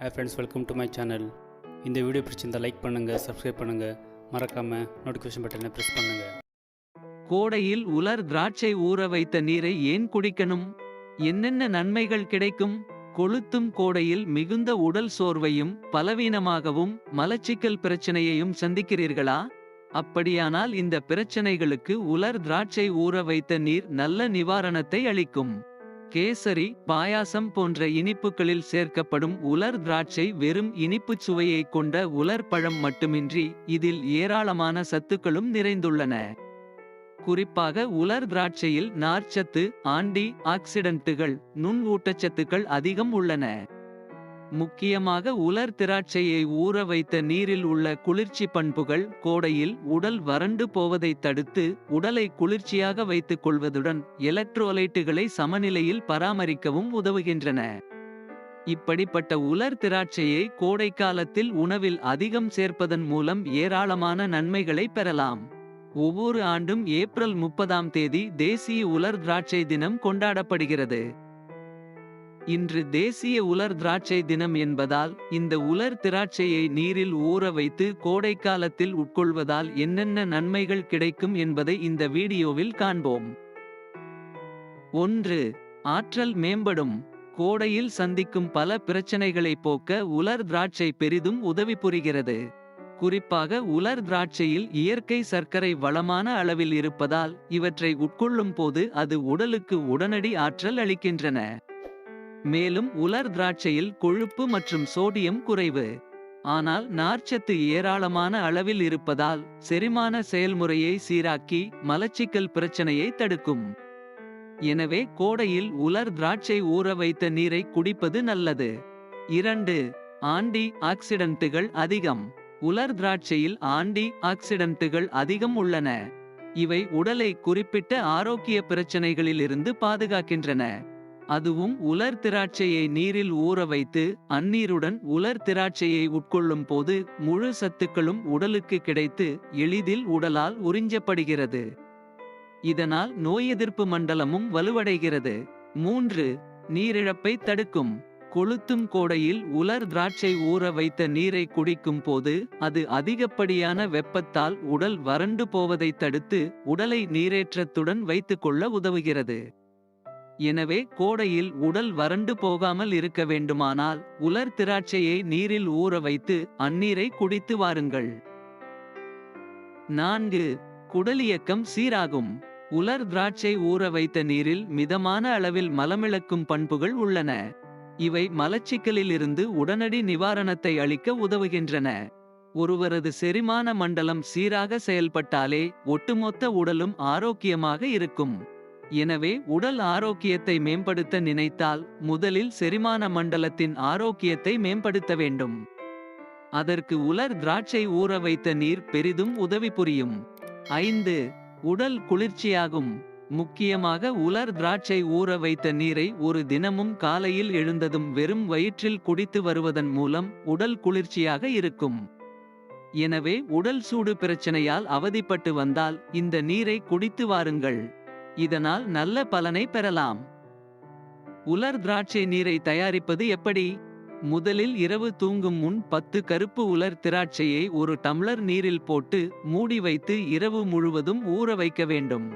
Hey friends welcome to my channel இந்த video பிடிச்சிருந்தால் like பண்ணுங்கள் சப்ஸ்கிரைப் பண்ணுங்கள் மறக்காமல் நோட்டிஃபிகேஷன் பட்டனை ப்ரெஸ் பண்ணுங்கள் கோடையில் உலர் திராட்சை ஊற வைத்த நீரை ஏன் குடிக்கணும்? என்னென்ன நன்மைகள் கிடைக்கும்? கொளுத்தும் கோடையில் மிகுந்த உடல் சோர்வையும் பலவீனமாகவும் மலச்சிக்கல் பிரச்சனையையும் சந்திக்கிறீர்களா? அப்படியானால் இந்த பிரச்சனைகளுக்கு உலர் திராட்சை ஊற வைத்த நீர் நல்ல நிவாரணத்தை அளிக்கும். கேசரி பாயாசம் போன்ற இனிப்புகளில் சேர்க்கப்படும் உலர் திராட்சை வெறும் இனிப்புச் சுவையை கொண்ட உலர் பழம் மட்டுமின்றி இதில் ஏராளமான சத்துக்களும் நிறைந்துள்ளன. குறிப்பாக உலர் திராட்சையில் நார்ச்சத்து ஆண்டி ஆக்சிடென்ட்டுகள் நுண் ஊட்டச்சத்துக்கள் அதிகம் உள்ளன. முக்கியமாக உலர் திராட்சையை ஊற வைத்த நீரில் உள்ள குளிர்ச்சி பண்புகள் கோடையில் உடல் வறண்டு போவதை தடுத்து உடலை குளிர்ச்சியாக வைத்துக் கொள்வதுடன் எலக்ட்ரோலைட்டுகளை சமநிலையில் பராமரிக்கவும் உதவுகின்றன. இப்படிப்பட்ட உலர் திராட்சையை கோடைக்காலத்தில் உணவில் அதிகம் சேர்ப்பதன் மூலம் ஏராளமான நன்மைகளை பெறலாம். ஒவ்வொரு ஆண்டும் ஏப்ரல் முப்பதாம் தேதி தேசிய உலர் திராட்சை தினம் கொண்டாடப்படுகிறது. இன்று தேசிய உலர் திராட்சை தினம் என்பதால் இந்த உலர் திராட்சையை நீரில் ஊற வைத்து கோடைக்காலத்தில் உட்கொள்வதால் என்னென்ன நன்மைகள் கிடைக்கும் என்பதை இந்த வீடியோவில் காண்போம். ஒன்று ஆற்றல் மேம்படும். கோடையில் சந்திக்கும் பல பிரச்சனைகளை போக்க உலர் திராட்சை பெரிதும் உதவி புரிகிறது. குறிப்பாக உலர் திராட்சையில் இயற்கை சர்க்கரை வளமான அளவில் இருப்பதால் இவற்றை உட்கொள்ளும் போது அது உடலுக்கு உடனடி ஆற்றல் அளிக்கின்றன. மேலும் உலர் திராட்சையில் கொழுப்பு மற்றும் சோடியம் குறைவு. ஆனால் நார்ச்சத்து ஏராளமான அளவில் இருப்பதால் செரிமான செயல்முறையை சீராக்கி மலச்சிக்கல் பிரச்சனையை தடுக்கும். எனவே கோடையில் உலர் திராட்சை ஊற வைத்த நீரை குடிப்பது நல்லது. இரண்டு ஆண்டி ஆக்சிடென்ட்டுகள் அதிகம். உலர் திராட்சையில் ஆண்டி ஆக்சிடென்ட்டுகள் அதிகம் உள்ளன. இவை உடலை குறிப்பிட்ட ஆரோக்கிய பிரச்சனைகளிலிருந்து பாதுகாக்கின்றன. அதுவும் உலர் திராட்சையை நீரில் ஊற வைத்து அந்நீருடன் உலர் திராட்சையை உட்கொள்ளும் போது முழு சத்துக்களும் உடலுக்கு கிடைத்து எளிதில் உடலால் உறிஞ்சப்படுகிறது. இதனால் நோய் எதிர்ப்பு மண்டலமும் வலுவடைகிறது. மூன்று நீரிழப்பை தடுக்கும். கொளுத்தும் கோடையில் உலர் திராட்சை ஊற வைத்த நீரை குடிக்கும் போது அது அதிகப்படியான வெப்பத்தால் உடல் வறண்டு போவதை தடுத்து உடலை நீரேற்றத்துடன் வைத்துக்கொள்ள உதவுகிறது. எனவே கோடையில் உடல் வறண்டு போகாமல் இருக்க வேண்டுமானால் உலர் திராட்சையை நீரில் ஊற வைத்து அந்நீரை குடித்து வாருங்கள். நான்கு குடலியக்கம் சீராகும். உலர் திராட்சை ஊற வைத்த நீரில் மிதமான அளவில் மலமிளக்கும் பண்புகள் உள்ளன. இவை மலச்சிக்கலிலிருந்து உடனடி நிவாரணத்தை அளிக்க உதவுகின்றன. ஒருவரது செரிமான மண்டலம் சீராக செயல்பட்டாலே ஒட்டுமொத்த உடலும் ஆரோக்கியமாக இருக்கும். எனவே உடல் ஆரோக்கியத்தை மேம்படுத்த நினைத்தால் முதலில் செரிமான மண்டலத்தின் ஆரோக்கியத்தை மேம்படுத்த வேண்டும். அதற்கு உலர் திராட்சை ஊற வைத்த நீர் பெரிதும் உதவி புரியும். ஐந்து உடல் குளிர்ச்சியாகும். முக்கியமாக உலர் திராட்சை ஊற வைத்த நீரை ஒரு தினமும் காலையில் எழுந்ததும் வெறும் வயிற்றில் குடித்து வருவதன் மூலம் உடல் குளிர்ச்சியாக இருக்கும். எனவே உடல் சூடு பிரச்சனையால் அவதிப்பட்டு வந்தால் இந்த நீரை குடித்து வாருங்கள். இதனால் நல்ல பலனை பெறலாம். உலர் திராட்சை நீரை தயாரிப்பது எப்படி? முதலில் இரவு தூங்கும் முன் பத்து கருப்பு உலர் திராட்சையை ஒரு டம்ளர் நீரில் போட்டு மூடி வைத்து இரவு முழுவதும் ஊற வைக்க வேண்டும்.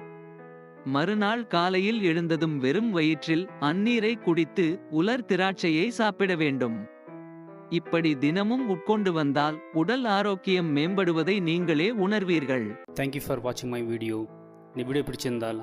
மறுநாள் காலையில் எழுந்ததும் வெறும் வயிற்றில் அந்நீரை குடித்து உலர் திராட்சையை சாப்பிட வேண்டும். இப்படி தினமும் உட்கொண்டு வந்தால் உடல் ஆரோக்கியம் மேம்படுவதை நீங்களே உணர்வீர்கள். தேங்க்யூ ஃபார் வாட்சிங் மை வீடியோ இந்த வீடியோ பிடிச்சிருந்தால்